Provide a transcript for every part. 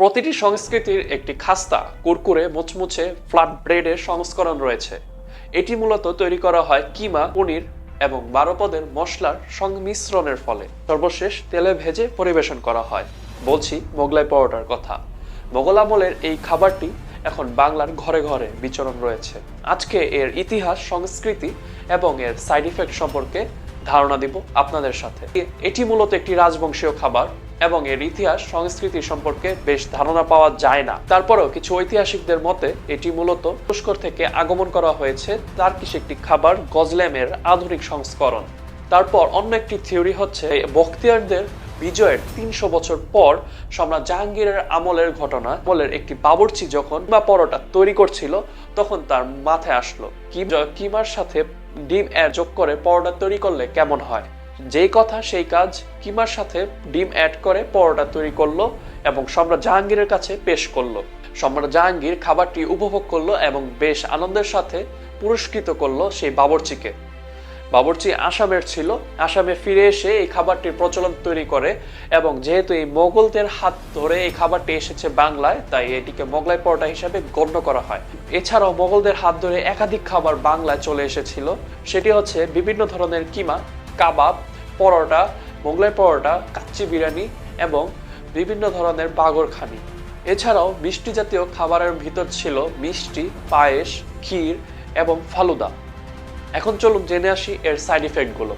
প্রতিটি সংস্কৃতির একটি খাস্তা, কুরকুরে, মুচমুচে ফ্ল্যাট ব্রেডের সংস্করণ রয়েছে। এটি মূলত তৈরি করা হয় কিমা, পনির এবং বারো পদের মশলার সংমিশ্রণের ফলে। সর্বশেষ তেলে ভেজে পরিবেশন করা হয়। বলছি মোগলাই পরোটার কথা। মোগল আমলের এই খাবারটি এখন বাংলার ঘরে ঘরে বিচরণ রয়েছে। আজকে এর ইতিহাস, সংস্কৃতি এবং এর সাইড ইফেক্ট সম্পর্কে ধারণা দিব আপনাদের সাথে। এটি মূলত একটি রাজবংশীয় খাবার। এবং এর ইতিহাস সংস্কৃতি সম্পর্কে বেশ ধারণা পাওয়া যায় না। তারপরেও কিছু ঐতিহাসিকদের মতে, এটি মূলত পুষ্কর থেকে আগমন করা হয়েছে তার কিছু একটি খাবার গজল্যামের আধুনিক সংস্করণ। তারপর অন্য একটি থিওরি হচ্ছে, বখতিয়ারদের বিজয়ের তিনশো বছর পর সম্রাট জাহাঙ্গীরের আমলের ঘটনা। আমলের একটি বাবুর্চি যখন বা পরোটা তৈরি করছিল, তখন তার মাথায় আসলো কিমার সাথে ডিম অ্যাড যোগ করে পরোটা তৈরি করলে কেমন হয়? যেই কথা সেই কাজ কিমার সাথে ডিম অ্যাড করে, পরোটা তৈরি করল এবং সম্রাট জাহাঙ্গীরের কাছে পেশ করল। সম্রাট জাহাঙ্গীর খাবারটি উপভোগ করল এবং বেশ আনন্দের সাথে পুরস্কৃত করল সেই বাবরচিকে। বাবরচি আসামের ছিল। আসামে ফিরে এসে এই খাবারটির প্রচলন তৈরি করে এবং যেহেতু এই মোগলদের হাত ধরে এই খাবারটি এসেছে বাংলায়, তাই এটিকে মোগলাই পরোটা হিসাবে গণ্য করা হয়। এছাড়াও মোগলদের হাত ধরে একাধিক খাবার বাংলায় চলে এসেছিল। সেটি হচ্ছে বিভিন্ন ধরনের কিমা কাবাব, পরোটা, মোগলাই পরোটা, কাচ্চি বিরিয়ানি এবং বিভিন্ন ধরনের বাগরখানি এছাড়াও মিষ্টি জাতীয় খাবারের ভিতর ছিল মিষ্টি, পায়েস, ক্ষীর এবং ফালুদা। এখন চলুন জেনে আসি এর সাইড ইফেক্টগুলো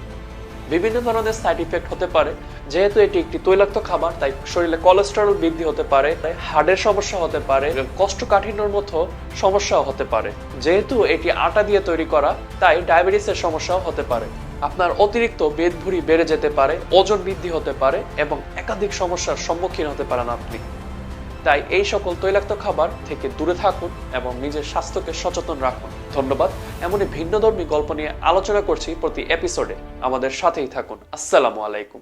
বিভিন্ন ধরনের সাইড ইফেক্ট হতে পারে, যেহেতু এটি একটি তৈলাক্ত খাবার, তাই শরীরে কোলেস্টেরল বৃদ্ধি হতে পারে, তাই হার্টের সমস্যা হতে পারে কোষ্ঠকাঠিন্যর মতো সমস্যাও হতে পারে। যেহেতু এটি আটা দিয়ে তৈরি করা, তাই ডায়াবেটিসের সমস্যাও হতে পারে। আপনার অতিরিক্ত বেদভুরি বেড়ে যেতে পারে, ওজন বৃদ্ধি হতে পারে এবং একাধিক সমস্যার সম্মুখীন হতে পারেন আপনি। তাই এই সকল তৈলাক্ত খাবার থেকে দূরে থাকুন এবং নিজের স্বাস্থ্যকে সচেতন রাখুন। ধন্যবাদ। এমনই ভিন্নধর্মী গল্প নিয়ে আলোচনা করছি প্রতি এপিসোডে। আমাদের সাথেই থাকুন। আসসালামু আলাইকুম।